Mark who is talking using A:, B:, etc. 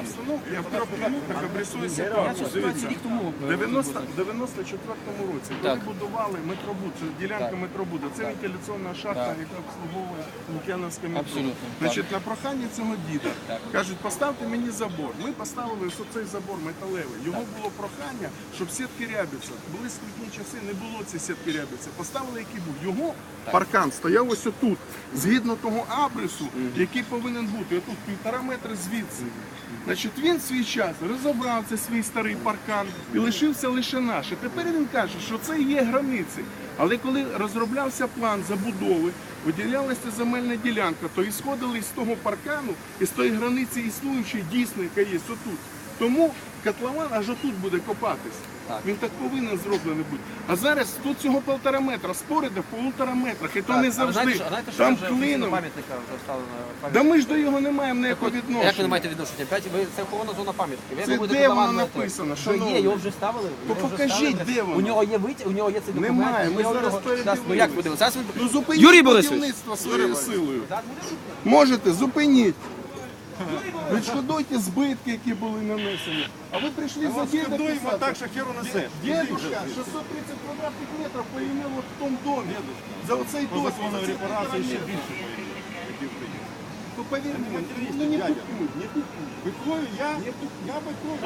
A: Обстановка, я в трьох минутах обрисую ситуацію. Дивіться, в 94-му році, коли будували метробуд, це ділянка метробуда, це вентиляційна шахта, яка обслуговує Лук'яновське метро. Значить, на прохання цього діда кажуть, поставте мені забор. Ми поставили ось цей забор металевий. Його було прохання, щоб сітки рябіця. Були скрутні часи, не було цієї сітки рябіця. Поставили, який був. Його паркан стояв ось отут, згідно того абрису, який повинен бути. Отут півтора метри звідси. Значить, він свій час розібрав цей свій старий паркан і лишився лише наш. І тепер він каже, що це є границі. Але коли розроблявся план забудови, виділялася земельна ділянка, то і сходили з того паркану і з тої границі існуючої дійсно, яка є отут. Тому котлован аж отут буде копатись. Він так повинен зроблений бути. А зараз тут цього полтора метра, спорида полтора метрах, і то не
B: А
A: завжди.
B: знаєте, що- знаєте, що
A: Там
B: вже
A: клином.
B: пам'ятника вже вставлено
A: Да
B: пам'ятник?
A: ми ж до його не маємо ніякого
B: Як ви не маєте відношення? П'ять ви це охоронна зона пам'ятки. Ви
A: Це
B: будете
A: де воно написано,
B: Що є, його вже ставили.
A: То
B: його вже
A: покажіть,
B: ставили.
A: де воно.
B: У нього є витяг, у нього є цей документ.
A: Немає, ми
B: у
A: зараз
B: нього-. Щас, Ну як подивилися? Зараз ви-
A: Ну зупиніть
B: Юрій Борисович!
A: будівництво своєю силою. Можете, зупиніть. Відшкодуйте збитки, які були нанесені. А ви прийшли за діда писати.
C: так, що херу несе.
A: Дедушка, 630 квадратних метрів поімело в тому домі. За оцей досвід. ці
C: репарації ще більше.
A: Ну повір мені, ну не купуй, не
C: я, я быкую.